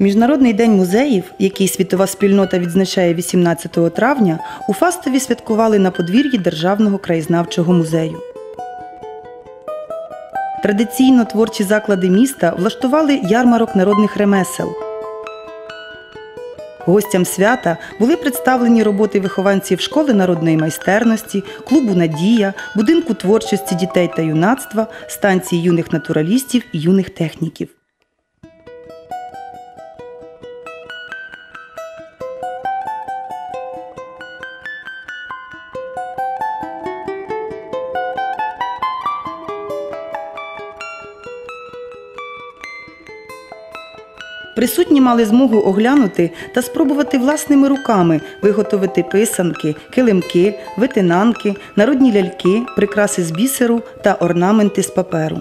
Міжнародний день музеїв, який світова спільнота відзначає 18 травня, у Фастові святкували на подвір'ї Державного краєзнавчого музею. Традиційно творчі заклади міста влаштували ярмарок народних ремесел. Гостям свята були представлені роботи вихованців школи народної майстерності, клубу Надія, будинку творчості дітей та юнацтва, станції юних натуралістів і юних техніків. Присутні мали змогу оглянути та спробувати власними руками виготовити писанки, килимки, витинанки, народні ляльки, прикраси з бісеру та орнаменти з паперу.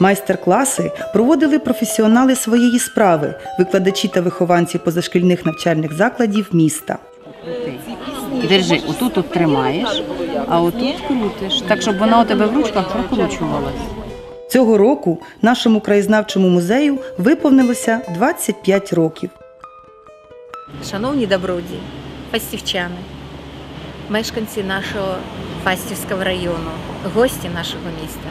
Майстер-класи проводили професіонали своєї справи, викладачі та вихованці позашкільних навчальних закладів міста. Держи, отут от тримаєш, а отут крутиш, так щоб вона у тебе в ручках прокручувалась. Цього року нашому краєзнавчому музею виповнилося 25 років. Шановні добродії, фастівчани, мешканці нашого Фастівського району, гості нашого міста.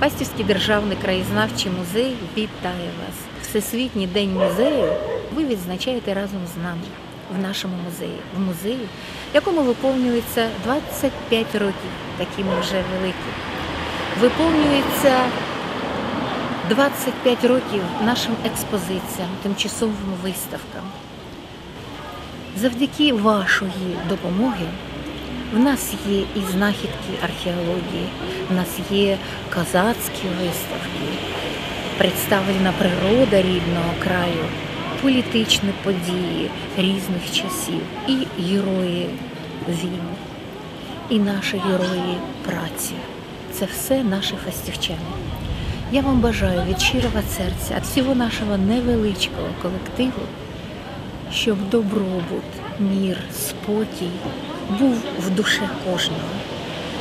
Фастівський державний краєзнавчий музей вітає вас. Всесвітній день музею ви відзначаєте разом з нами в нашому музеї, в музеї, якому виповнюється 25 років, такі ми вже великі. Виповнюється 25 років нашим експозиціям, тимчасовим виставкам. Завдяки вашої допомоги в нас є і знахідки археології, в нас є козацькі виставки, представлена природа рідного краю, політичні події різних часів, і герої війни, і наші герої праці. Це все наші фастівчани. Я вам бажаю від щирого серця, від всього нашого невеличкого колективу щоб добробут, мір, спокій був в душі кожного,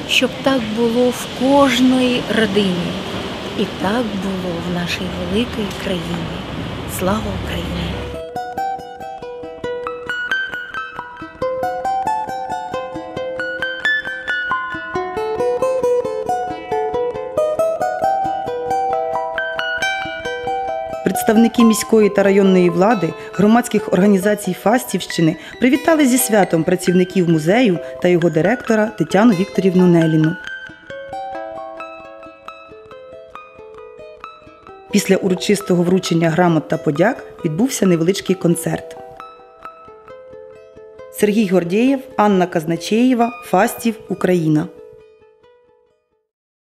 щоб так було в кожної родині, і так було в нашій великій країні. Слава Україні! Представники міської та районної влади, громадських організацій Фастівщини привітали зі святом працівників музею та його директора Тетяну Вікторівну Неліну. Після урочистого вручення грамот та подяк відбувся невеличкий концерт. Сергій Гордєєв, Анна Казначеєва, Фастів, Україна.